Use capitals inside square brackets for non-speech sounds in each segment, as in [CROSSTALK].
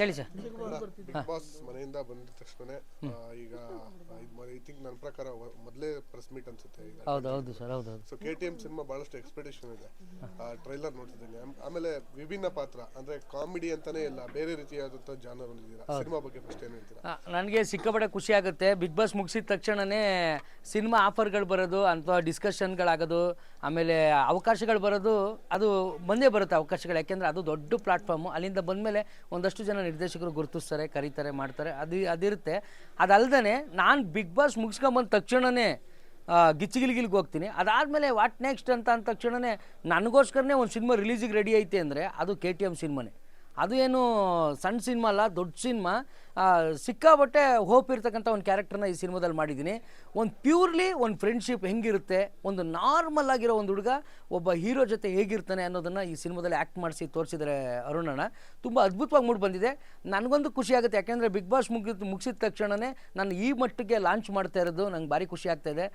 ಕೇಳಿ sir. Big boss ಮನೆಯಿಂದ ಬಂದ ತಕ್ಷಣ ಈಗ ಐ ಥಿಂಕ್ ನನ್ನ ಪ್ರಕಾರ ಮೊದಲೇ ಪ್ರೆಸ್ ಮೀಟ್ ಅನ್ಸುತ್ತೆ ಈಗ. ಹೌದು ಹೌದು ಸರ್ ಹೌದು ಹೌದು. So K T M cinema ಬಹಳಷ್ಟು ಎಕ್ಸ್ಪೆಕ್ಟೇಷನ್ ಇದೆ. ಟ್ರೈಲರ್ ನೋಡ್ತಿದ್ದೀನಿ. ಆಮ್- ಆಮೇಲೆ ವಿಭಿನ್ನ ಪಾತ್ರ ಅಂದ್ರೆ ಕಾಮಿಡಿ ಅಂತಾನೆ ಇಲ್ಲ ಬೇರೆ ರೀತಿಯಾದಂಥ ಜಾನರ್ ಹೊಂದಿದ್ದೀರಾ ಸಿನಿಮಾ ಬಗ್ಗೆ ಫಸ್ಟ್ ಏನು ಹೇಳ್ತೀರಾ? ನನಗೆ ಸಿಕ್ಕಾಪಟ್ಟೆ ಖುಷಿ ಆಗುತ್ತೆ. ಬಿಗ್ ಬಾಸ್ ಮುಗಿಸಿದ ತಕ್ಷಣನೇ ಸಿನಿಮಾ ಆಫರ್ಗಳು ಬರೋದು ಅಥವಾ ಡಿಸ್ಕಷನ್ಗಳಾಗೋದು ಆಮೇಲೆ ಅವಕಾಶಗಳು ಬರೋದು ಅದು ಬಂದೇ ಬರುತ್ತೆ ಅವಕಾಶಗಳು. ಯಾಕೆಂದರೆ ಅದು ದೊಡ್ಡ ಪ್ಲಾಟ್ಫಾರ್ಮು ಅಲ್ಲಿಂದ ಬಂದಮೇಲೆ ಒಂದಷ್ಟು ಜನ ನಿರ್ದೇಶಕರು ಗುರುತಿಸ್ತಾರೆ, ಕರೀತಾರೆ, ಮಾಡ್ತಾರೆ. ಅದು ಅದಿರುತ್ತೆ. ಅದಲ್ದೇ ನಾನು ಬಿಗ್ ಬಾಸ್ ಮುಗಿಸ್ಕೊಂಬಂದ ತಕ್ಷಣವೇ ಗಿಚ್ಚಿಗಿಲ್ಗಿಲ್ಗೆ ಹೋಗ್ತೀನಿ. ಅದಾದಮೇಲೆ ವಾಟ್ ನೆಕ್ಸ್ಟ್ ಅಂತ ಅಂದ ತಕ್ಷಣವೇ ನನಗೋಸ್ಕರನೇ ಒಂದು ಸಿನಿಮಾ ರಿಲೀಸಿಗೆ ರೆಡಿ ಐತೆ ಅಂದರೆ ಅದು ಕೆ ಟಿ ಎಂ ಸಿನಿಮಾನೇ. ಅದು ಏನು ಸಣ್ಣ ಸಿನಿಮಾ ಅಲ್ಲ, ದೊಡ್ಡ ಸಿನಿಮಾ. ಸಿಕ್ಕಾಬಟ್ಟೆ ಹೋಪ್ ಇರ್ತಕ್ಕಂಥ ಒಂದು ಕ್ಯಾರೆಕ್ಟರ್ನ ಈ ಸಿನಿಮಾದಲ್ಲಿ ಮಾಡಿದ್ದೀನಿ. ಒಂದು ಪ್ಯೂರ್ಲಿ ಒಂದು ಫ್ರೆಂಡ್ಶಿಪ್ ಹೆಂಗಿರುತ್ತೆ, ಒಂದು ನಾರ್ಮಲ್ ಆಗಿರೋ ಒಂದು ಹುಡುಗ ಒಬ್ಬ ಹೀರೋ ಜೊತೆ ಹೇಗಿರ್ತಾನೆ ಅನ್ನೋದನ್ನು ಈ ಸಿನಿಮಾದಲ್ಲಿ ಆ್ಯಕ್ಟ್ ಮಾಡಿಸಿ ತೋರಿಸಿದರೆ ಅರುಣಣ್ಣ. ತುಂಬ ಅದ್ಭುತವಾಗಿ ಮೂಡ್ ಬಂದಿದೆ. ನನಗೊಂದು ಖುಷಿ ಆಗುತ್ತೆ, ಯಾಕೆಂದರೆ ಬಿಗ್ ಬಾಸ್ ಮುಗಿದ, ಮುಗಿಸಿದ ತಕ್ಷಣವೇ ನಾನು ಈ ಮಟ್ಟಿಗೆ ಲಾಂಚ್ ಮಾಡ್ತಾ ಇರೋದು, ನಂಗೆ ಭಾರಿ ಖುಷಿ ಆಗ್ತಾ ಇದೆ.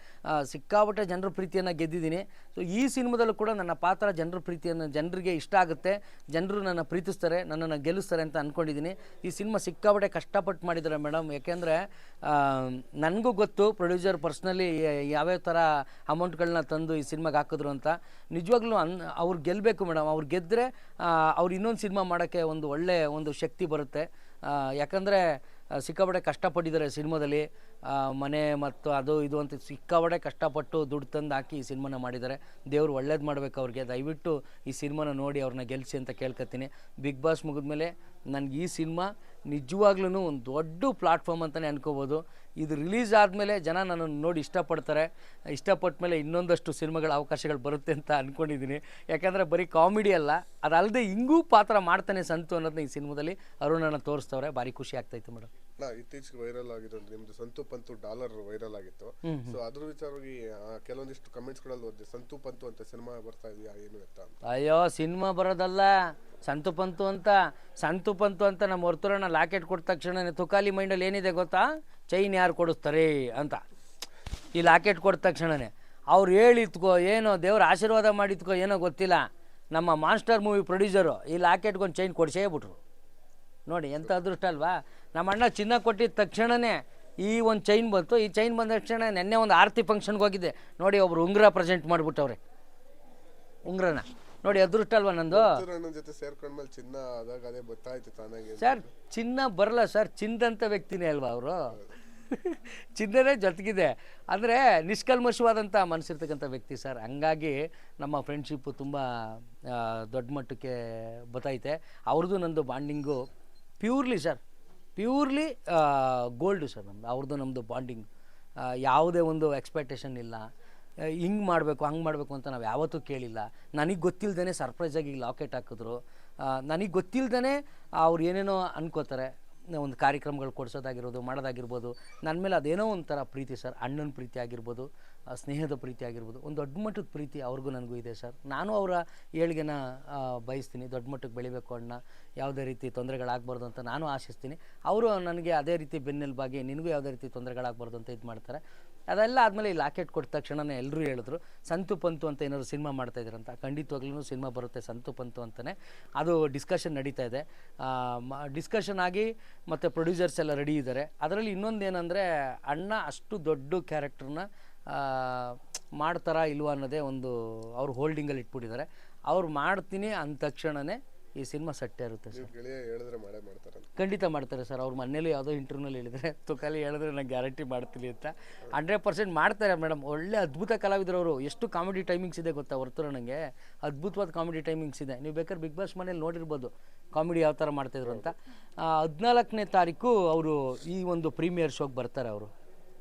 ಸಿಕ್ಕಾಬಟ್ಟೆ ಜನರ ಪ್ರೀತಿಯನ್ನು ಗೆದ್ದಿದ್ದೀನಿ. ಸೊ ಈ ಸಿನಿಮಾದಲ್ಲೂ ಕೂಡ ನನ್ನ ಪಾತ್ರ ಜನರ ಪ್ರೀತಿಯನ್ನು, ಜನರಿಗೆ ಇಷ್ಟ ಆಗುತ್ತೆ. ಜನರು ನನ್ನ ಪ್ರೀತಿಸ್ತಾರೆ, ನನ್ನನ್ನು ಗೆಲ್ಲಿಸ್ತಾರೆ ಅಂತ ಅಂದ್ಕೊಂಡಿದ್ದೀನಿ ಈ ಸಿನಿಮಾ ಸಿಕ್ಕಾಪಟ್ಟೆ ಕಷ್ಟಪಟ್ಟು ಮಾಡಿದ್ದಾರೆ ಮೇಡಮ್? ಯಾಕೆಂದರೆ ನನಗೂ ಗೊತ್ತು ಪ್ರೊಡ್ಯೂಸರ್ ಪರ್ಸ್ನಲಿ ಯಾವ್ಯಾವ ಥರ ಅಮೌಂಟ್ಗಳನ್ನ ತಂದು ಈ ಸಿನಿಮಾಗೆ ಹಾಕಿದ್ರು ಅಂತ. ನಿಜವಾಗ್ಲೂ ಅನ್, ಅವ್ರು ಗೆಲ್ಲಬೇಕು ಮೇಡಮ್. ಅವ್ರು ಗೆದ್ದರೆ ಅವ್ರು ಇನ್ನೊಂದು ಸಿನಿಮಾ ಮಾಡೋಕ್ಕೆ ಒಂದು ಒಳ್ಳೆಯ ಒಂದು ಶಕ್ತಿ ಬರುತ್ತೆ. ಯಾಕಂದರೆ ಸಿಕ್ಕಾಪಟ್ಟೆ ಕಷ್ಟಪಟ್ಟಿದ್ದಾರೆ ಸಿನಿಮಾದಲ್ಲಿ. ಮನೆ ಮತ್ತು ಅದು ಇದು ಅಂತ ಸಿಕ್ಕಾಪಟ್ಟೆ ಕಷ್ಟಪಟ್ಟು ದುಡ್ಡು ತಂದು ಹಾಕಿ ಈ ಸಿನಿಮಾನ ಮಾಡಿದ್ದಾರೆ. ದೇವರು ಒಳ್ಳೇದು ಮಾಡಬೇಕು ಅವ್ರಿಗೆ. ದಯವಿಟ್ಟು ಈ ಸಿನಿಮಾನ ನೋಡಿ ಅವ್ರನ್ನ ಗೆಲ್ಲಿಸಿ ಅಂತ ಕೇಳ್ಕೊತೀನಿ ಬಿಗ್ ಬಾಸ್ ಮುಗಿದ್ಮೇಲೆ ನನಗೆ ಈ ಸಿನಿಮಾ ನಿಜವಾಗ್ಲೂ ಒಂದು ದೊಡ್ಡ ಪ್ಲಾಟ್ಫಾರ್ಮ್ ಅಂತಲೇ ಅನ್ಕೋಬೋದು. ಇದು ರಿಲೀಸ್ ಆದಮೇಲೆ ಜನ ನನ್ನನ್ನು ನೋಡಿ ಇಷ್ಟಪಡ್ತಾರೆ. ಇಷ್ಟಪಟ್ಟ ಮೇಲೆ ಇನ್ನೊಂದಷ್ಟು ಸಿನಿಮಾಗಳ ಅವಕಾಶಗಳು ಬರುತ್ತೆ ಅಂತ ಅಂದ್ಕೊಂಡಿದ್ದೀನಿ ಯಾಕೆಂದರೆ ಬರೀ ಕಾಮಿಡಿ ಅಲ್ಲ ಅದಲ್ಲದೆ ಹಿಂಗೂ ಪಾತ್ರ ಮಾಡ್ತಾನೆ ಸಂತು ಅನ್ನೋದನ್ನ ಈ ಸಿನಿಮಾದಲ್ಲಿ ಅರುಣನ ತೋರಿಸ್ತವ್ರೆ. ಭಾರಿ ಖುಷಿ ಆಗ್ತಾಯಿತ್ತು ಮೇಡಮ್. ಇತ್ತೀಚೆಗೆ ವೈರಲ್ ಆಗಿದ್ದು ನಿಮ್ದು ಸಂತು ಪಂತು ಡಾಲರ್ ವೈರಲ್ ಆಗಿತ್ತು. ಸೊ ಅದ್ರ ವಿಚಾರವಾಗಿ ಕೆಲವೊಂದಿಷ್ಟು ಕಮೆಂಟ್ಸ್ಗಳಲ್ಲಿ ಓದಿದೆ ಸಂತು ಪಂತು ಅಂತ ಸಿನಿಮಾ ಬರ್ತಾ ಇದೆಯಾ ಏನು ಅಂತ ಅಯ್ಯೋ ಸಿನಿಮಾ ಬರೋದಲ್ಲ. ಸಂತು ಪಂತು ಅಂತ ಸಂತು ಪಂತು ಅಂತ ನಮ್ಮ ಹೊರ್ತುರಣ್ಣ ಲಾಕೆಟ್ ಕೊಟ್ಟ ತಕ್ಷಣ ತುಕಾಲಿ ಮೈಂಡಲ್ಲಿ ಏನಿದೆ ಗೊತ್ತಾ? ಚೈನ್ ಯಾರು ಕೊಡಿಸ್ತಾರೆ ಅಂತ. ಈ ಲಾಕೆಟ್ ಕೊಟ್ಟ ತಕ್ಷಣನೇ ಅವ್ರು ಹೇಳಿತ್ಕೋ ಏನೋ ದೇವ್ರ ಆಶೀರ್ವಾದ ಮಾಡಿದ್ಕೋ, ಏನೋ ಗೊತ್ತಿಲ್ಲ. ನಮ್ಮ ಮಾಸ್ಟರ್ ಮೂವಿ ಪ್ರೊಡ್ಯೂಸರು ಈ ಲಾಕೆಟ್ಗೊಂದು ಚೈನ್ ಕೊಡಿಸೇ ಬಿಟ್ರು. ನೋಡಿ ಎಂಥ ಅದೃಷ್ಟ ಅಲ್ವಾ? ನಮ್ಮ ಅಣ್ಣ ಚಿನ್ನ ಕೊಟ್ಟಿದ್ದ ತಕ್ಷಣವೇ ಈ ಒಂದು ಚೈನ್ ಬಂತು. ಈ ಚೈನ್ ಬಂದ ತಕ್ಷಣ ನೆನ್ನೆ ಒಂದು ಆರತಿ ಫಂಕ್ಷನ್ಗೆ ಹೋಗಿದ್ದೆ. ನೋಡಿ, ಒಬ್ರು ಉಂಗುರ ಪ್ರೆಸೆಂಟ್ ಮಾಡಿಬಿಟ್ಟವ್ರೆ. ಉಂಗ್ರನ. ನೋಡಿ ಅದೃಷ್ಟ ಅಲ್ವಾ ನಂದು? ಅಣ್ಣನ ಜೊತೆ ಸೇರ್ಕೊಂಡ್ಮೇಲೆ ಚಿನ್ನ ಆದಾಗ ಅದೇ ಗೊತ್ತಾಯ್ತು ತಾನಾಗೆ ಸರ್ ಚಿನ್ನ ಬರಲ್ಲ ಸರ್ ಚಿನ್ನದಂಥ ವ್ಯಕ್ತಿನೇ ಅಲ್ವಾ ಅವರು? [LAUGHS] ಚಿನ್ನನೇ ಜೊತೆಗಿದೆ. ಅಂದರೆ ನಿಷ್ಕಲ್ಮಶವಾದಂಥ ಮನಸ್ಸಿರ್ತಕ್ಕಂಥ ವ್ಯಕ್ತಿ ಸರ್. ಹಂಗಾಗಿ ನಮ್ಮ ಫ್ರೆಂಡ್ಶಿಪ್ಪು ತುಂಬ ದೊಡ್ಡ ಮಟ್ಟಕ್ಕೆ ಬತ್ತೈತೆ ಅವ್ರದ್ದು ನಂದು bonding purely sir. Purely gold sir ನಮ್ಮದು ಅವ್ರದ್ದು ನಮ್ಮದು ಬಾಂಡಿಂಗ್ ಯಾವುದೇ ಒಂದು ಎಕ್ಸ್ಪೆಕ್ಟೇಷನ್ ಇಲ್ಲ. ಹಿಂಗೆ ಮಾಡಬೇಕು, ಹಂಗೆ ಮಾಡಬೇಕು ಅಂತ ನಾವು ಯಾವತ್ತೂ ಕೇಳಿಲ್ಲ. ನನಗೆ ಗೊತ್ತಿಲ್ಲದೇ ಸರ್ಪ್ರೈಸಾಗಿ ಲಾಕೆಟ್ ಹಾಕಿದ್ರು. ನನಗೆ ಗೊತ್ತಿಲ್ಲದೇ ಅವ್ರು ಏನೇನೋ ಅನ್ಕೋತಾರೆ. ಒಂದು ಕಾರ್ಯಕ್ರಮಗಳು ಕೊಡಿಸೋದಾಗಿರ್ಬೋದು, ಮಾಡೋದಾಗಿರ್ಬೋದು. ನನ್ನ ಮೇಲೆ ಅದೇನೋ ಒಂಥರ ಪ್ರೀತಿ ಸರ್. ಅಣ್ಣನ ಪ್ರೀತಿ ಆಗಿರ್ಬೋದು ಸ್ನೇಹದ ಪ್ರೀತಿ ಆಗಿರ್ಬೋದು. ಒಂದು ದೊಡ್ಡ ಮಟ್ಟದ ಪ್ರೀತಿ ಅವ್ರಿಗೂ ನನಗೂ ಇದೆ ಸರ್. ನಾನು ಅವರ ಏಳಿಗೆನ ಬಯಸ್ತೀನಿ. ದೊಡ್ಡ ಮಟ್ಟಕ್ಕೆ ಬೆಳಿಬೇಕು ಅಣ್ಣ. ಯಾವುದೇ ರೀತಿ ತೊಂದರೆಗಳಾಗಬಾರ್ದು ಅಂತ ನಾನು ಆಶಿಸ್ತೀನಿ. ಅವರು ನನಗೆ ಅದೇ ರೀತಿ ಬೆನ್ನೆಲುಬಾಗಿ, ನಿನಗೂ ಯಾವುದೇ ರೀತಿ ತೊಂದರೆಗಳಾಗಬಾರ್ದು ಅಂತ ಇದು ಮಾಡ್ತಾರೆ. ಅದೆಲ್ಲ ಆದಮೇಲೆ ಈ ಲಾಕೆಟ್ ಕೊಟ್ಟ ತಕ್ಷಣನೇ ಎಲ್ಲರೂ ಹೇಳಿದ್ರು, ಸಂತು ಪಂತು ಅಂತ ಏನಾದ್ರು ಸಿನಿಮಾ ಮಾಡ್ತಾ ಇದ್ರಂತ ಖಂಡಿತವಾಗ್ಲೂ ಸಿನಿಮಾ ಬರುತ್ತೆ ಸಂತು ಪಂತು ಅಂತಲೇ ಅದು ಡಿಸ್ಕಷನ್ ನಡೀತಾ ಇದೆ. ಡಿಸ್ಕಷನ್ ಆಗಿ ಮತ್ತು ಪ್ರೊಡ್ಯೂಸರ್ಸ್ ಎಲ್ಲ ರೆಡಿ ಇದ್ದಾರೆ. ಅದರಲ್ಲಿ ಇನ್ನೊಂದು ಏನಂದರೆ ಅಣ್ಣ ಅಷ್ಟು ದೊಡ್ಡ ಕ್ಯಾರೆಕ್ಟರ್ನ ಮಾಡ್ತಾರಾ ಇಲ್ವಾ ಅನ್ನೋದೇ ಒಂದು ಅವ್ರು ಹೋಲ್ಡಿಂಗಲ್ಲಿ ಇಟ್ಬಿಟ್ಟಿದ್ದಾರೆ. ಅವ್ರು ಮಾಡ್ತೀನಿ ಅಂದ ತಕ್ಷಣವೇ ಈ ಸಿನಿಮಾ ಸಟ್ಟೆ ಇರುತ್ತೆ ಸರ್. ನೀವು ಗೆಳೆಯ ಹೇಳಿದ್ರೆ ಮಾಡೇ ಮಾಡ್ತಾರೆ ಖಂಡಿತ ಮಾಡ್ತಾರೆ ಸರ್. ಅವ್ರ ಮನೇಲಿ ಯಾವುದೋ ಇಂಟರ್ವ್ಯೂನಲ್ಲಿ ಹೇಳಿದ್ರೆ ತುಕಾಲಿ ಹೇಳಿದ್ರೆ ನಾನು ಗ್ಯಾರಂಟಿ ಮಾಡ್ತೀನಿ ಅಂತ. ಹಂಡ್ರೆಡ್ ಪರ್ಸೆಂಟ್ ಮಾಡ್ತಾರೆ ಮೇಡಮ್ ಒಳ್ಳೆ ಅದ್ಭುತ ಕಲಾವಿದರು ಅವರು. ಎಷ್ಟು ಕಾಮಿಡಿ ಟೈಮಿಂಗ್ಸ್ ಇದೆ ಗೊತ್ತಾ ಹೊರತು ನನಗೆ ಅದ್ಭುತವಾದ ಕಾಮಿಡಿ ಟೈಮಿಂಗ್ಸ್ ಇದೆ. ನೀವು ಬೇಕಾದ್ರೆ ಬಿಗ್ ಬಾಸ್ ಮನೇಲಿ ನೋಡಿರ್ಬೋದು ಕಾಮಿಡಿ ಯಾವ ಥರ ಮಾಡ್ತಿದ್ರು ಅಂತ. ಹದಿನಾಲ್ಕನೇ ತಾರೀಕು ಅವರು ಈ ಒಂದು ಪ್ರೀಮಿಯರ್ ಶೋಗೆ ಬರ್ತಾರೆ ಅವರು.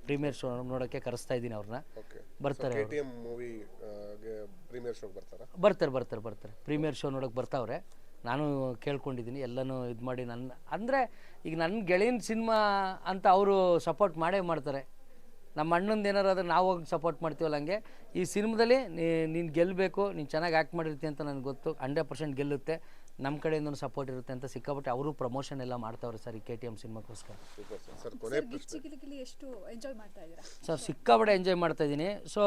ಪ್ರೀಮಿಯರ್ ಶೋ ನೋಡೋಕ್ಕೆ ಕರೆಸ್ತಾ ಇದ್ದೀನಿ ಅವ್ರನ್ನ. ಬರ್ತಾರಾ ಬರ್ತಾರೆ? ಬರ್ತಾರೆ ಬರ್ತಾರೆ ಪ್ರೀಮಿಯರ್ ಶೋ ನೋಡೋಕೆ ಬರ್ತಾವ್ರೆ. ನಾನು ಕೇಳ್ಕೊಂಡಿದ್ದೀನಿ, ಎಲ್ಲನೂ ಇದು ಮಾಡಿ ನನ್ನ, ಅಂದರೆ ಈಗ ನನ್ನ ಗೆಳೆಯನ ಸಿನಿಮಾ ಅಂತ ಅವರು ಸಪೋರ್ಟ್ ಮಾಡೇ ಮಾಡ್ತಾರೆ. ನಮ್ಮ ಅಣ್ಣಂದು ಏನಾರು ಆದರೆ ನಾವು ಹೋಗಿ ಸಪೋರ್ಟ್ ಮಾಡ್ತೀವಲ್ಲ ಹಂಗೆ, ಈ ಸಿನಿಮಾದಲ್ಲಿ ನೀನು ಗೆಲ್ಲಬೇಕು ನೀನು ಚೆನ್ನಾಗಿ ಆ್ಯಕ್ಟ್ ಮಾಡಿರ್ತೀನಿ ಅಂತ ನನಗೆ ಗೊತ್ತು ಹಂಡ್ರೆಡ್ ಪರ್ಸೆಂಟ್ ಗೆಲ್ಲುತ್ತೆ. ನಮ್ಮ ಕಡೆಯಿಂದ ಸಪೋರ್ಟ್ ಇರುತ್ತೆ ಅಂತ ಸಿಕ್ಕಾಪಟ್ಟೆ ಅವರು ಪ್ರಮೋಷನ್ ಎಲ್ಲ ಮಾಡ್ತಾವ್ರೆ ಸರ್ ಈ ಕೆ ಟಿ ಎಂ ಸಿನಿಮಾಕ್ಕೋಸ್ಕರ ಸರ್ ಸರ್ ಕೊನೆ ಗಿಚ್ಚಿಗಿಲಿಗಿಲಿ ಎಷ್ಟು ಎಂಜಾಯ್ ಮಾಡ್ತಾ ಇದ್ದೀರಾ? ಸರ್ ಸಿಕ್ಕಾಪಟ್ಟೆ ಎಂಜಾಯ್ ಮಾಡ್ತಾ ಇದ್ದೀನಿ. ಸೊ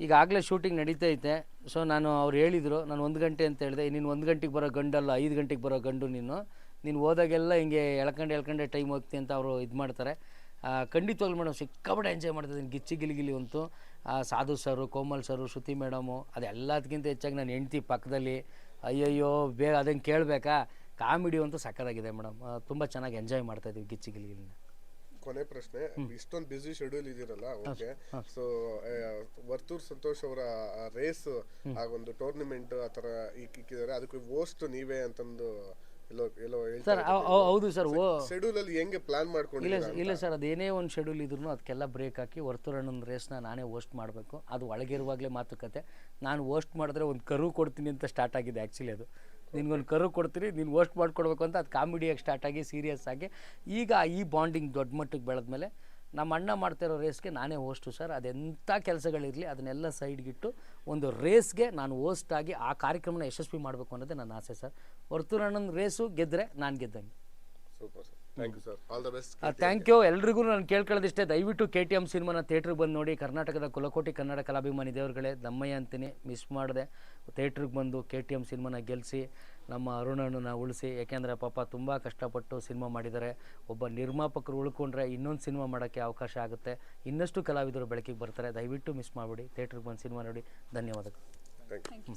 ಈಗಾಗಲೇ ಶೂಟಿಂಗ್ ನಡೀತಾ ಐತೆ. ಸೊ ನಾನು ಅವ್ರು ಹೇಳಿದರು ನಾನು ಒಂದು ಗಂಟೆ ಅಂತ ಹೇಳಿದೆ. ನೀನು ಒಂದು ಗಂಟೆಗೆ ಬರೋ ಗಂಡಲ್ಲ ಐದು ಗಂಟೆಗೆ ಬರೋ ಗಂಡು ನೀನು. ನೀನು ಹೋದಾಗೆಲ್ಲ ಹಿಂಗೆ ಎಳ್ಕೊಂಡು ಎಳ್ಕಂಡೆ ಟೈಮ್ ಹೋಗ್ತೀನಿ ಅಂತ ಅವರು ಇದು ಮಾಡ್ತಾರೆ. ಖಂಡಿತವಾಗ್ಲೂ ಮೇಡಮ್ ಸಿಕ್ಕಾಪಟ್ಟೆ ಎಂಜಾಯ್ ಮಾಡ್ತಿದ್ದೀನಿ ಗಿಚ್ಚಿ ಗಿಲಿಗಿಲಿ ಅಂತೂ. ಆ, ಸಾಧು ಸರು ಕೋಮಲ್ ಸರು ಶ್ರುತಿ ಮೇಡಮು ಅದೆಲ್ಲದಕ್ಕಿಂತ ಹೆಚ್ಚಾಗಿ ನಾನು ಹೆಂಡ್ತಿ ಪಕ್ಕದಲ್ಲಿ ಅಯ್ಯಯ್ಯೋ ಬೇಗ ಅದನ್ನು ಕೇಳಬೇಕಾ? ಕಾಮಿಡಿ ಅಂತೂ ಸಕ್ಕದಾಗಿದೆ ಮೇಡಮ್. ತುಂಬ ಚೆನ್ನಾಗಿ ಎಂಜಾಯ್ ಮಾಡ್ತಾ ಇದ್ದೀವಿ ಗಿಚ್ಚಿ ಗಿಲಿಗಿಲಿನ ಕೊನೆ ಪ್ರಶ್ನೆ ಇಷ್ಟೊಂದು ಬ್ಯುಸಿ ಶೆಡ್ಯೂಲ್ ಇದೀರಲ್ಲ ಓಕೆ ಸೊ ವರ್ತೂರ್ ಸಂತೋಷ್ ಅವರ ರೇಸ್ ಆ ಒಂದು ಟೂರ್ನಿಮೆಂಟ್ ಆ ತರ ಇಕ್ಕಿದ್ದಾರೆ. ಅದಕ್ಕೆ ಓಸ್ಟ್ ನೀವೇ ಅಂತಂದು ಸರ್ ಹೌದು ಸರ್ ಓ ಶೆಡ್ಯೂಲ್ ಅಲ್ಲಿ ಹೆಂಗೆ ಪ್ಲಾನ್ ಇಲ್ಲ ಮಾಡ್ಕೊಂಡಿದ್ದೀರಾ ಇಲ್ಲ ಸರ್ ಅದೇನೇ ಒಂದು ಶೆಡ್ಯೂಲ್ ಇದ್ರೂ ಅದಕ್ಕೆಲ್ಲ ಬ್ರೇಕ್ ಹಾಕಿ ವರ್ತೂರಣ್ಣನ ರೇಸ್ನ ನಾನೇ ಹೋಸ್ಟ್ ಮಾಡಬೇಕು. ಅದು ಒಳಗಿರುವಾಗಲೇ ಮಾತುಕತೆ. ನಾನು ಹೋಸ್ಟ್ ಮಾಡಿದ್ರೆ ಒಂದು ಕರು ಕೊಡ್ತೀನಿ ಅಂತ ಸ್ಟಾರ್ಟ್ ಆಗಿದೆ ಆ್ಯಕ್ಚುಲಿ ಅದು. ನಿನ್ಗೊಂದು ಕರು ಕೊಡ್ತೀನಿ ನೀನು ಹೋಸ್ಟ್ ಮಾಡಿಕೊಡ್ಬೇಕು ಅಂತ ಅದು ಕಾಮಿಡಿಯಾಗಿ ಸ್ಟಾರ್ಟ್ ಆಗಿ ಸೀರಿಯಸ್ ಆಗಿ. ಈಗ ಈ ಬಾಂಡಿಂಗ್ ದೊಡ್ಡ ಮಟ್ಟಕ್ಕೆ ಬೆಳೆದ್ಮೇಲೆ ನಮ್ಮ ಅಣ್ಣ ಮಾಡ್ತಿರೋ ರೇಸ್ಗೆ ನಾನೇ ಹೋಸ್ಟು ಸರ್. ಅದೆಂಥ ಕೆಲಸಗಳಿರಲಿ ಅದನ್ನೆಲ್ಲ ಸೈಡ್ಗಿಟ್ಟು ಒಂದು ರೇಸ್ಗೆ ನಾನು ಹೋಸ್ಟ್ ಆಗಿ ಆ ಕಾರ್ಯಕ್ರಮನ ಯಶಸ್ವಿ ಮಾಡಬೇಕು ಅನ್ನೋದೇ ನನ್ನ ಆಸೆ ಸರ್. ವರ್ತೂರಣ್ಣನ ರೇಸು ಗೆದ್ದರೆ ನಾನು ಗೆದ್ದಂಗೆ. Super sir thank you sir all the best thank you ಎಲ್ರಿಗೂ ನಾನು ಕೇಳ್ಕೊಳ್ಳೋದಿಷ್ಟೇ ದಯವಿಟ್ಟು ಕೆ ಟಿ ಎಂ ಸಿನಿಮಾನ ಥಿಯೇಟ್ರಿಗೆ ಬಂದು ನೋಡಿ. ಕರ್ನಾಟಕದ ಕುಲಕೋಟಿ ಕನ್ನಡ ಕಲಾಭಿಮಾನಿ ದೇವರುಗಳೇ ದಮ್ಮಯ್ಯ ಅಂತೀನಿ. ಮಿಸ್ ಮಾಡಿದೆ. ಥಿಯೇಟ್ರಿಗೆ ಬಂದು ಕೆ ಟಿ ಎಂ ಸಿನಿಮಾನ ಗೆಲ್ಲಿಸಿ ನಮ್ಮ ಅರುಣಣ್ಣನ ಉಳಿಸಿ. ಯಾಕೆಂದರೆ ಪಾಪ ತುಂಬ ಕಷ್ಟಪಟ್ಟು ಸಿನಿಮಾ ಮಾಡಿದ್ದಾರೆ. ಒಬ್ಬ ನಿರ್ಮಾಪಕರು ಉಳ್ಕೊಂಡ್ರೆ ಇನ್ನೊಂದು ಸಿನಿಮಾ ಮಾಡೋಕ್ಕೆ ಅವಕಾಶ ಆಗುತ್ತೆ. ಇನ್ನಷ್ಟು ಕಲಾವಿದರು ಬೆಳಕಿಗೆ ಬರ್ತಾರೆ. ದಯವಿಟ್ಟು ಮಿಸ್ ಮಾಡಿಬಿಡಿ. ಥಿಯೇಟ್ರಿಗೆ ಬಂದು ಸಿನಿಮಾ ನೋಡಿ. ಧನ್ಯವಾದಗಳು. Thank you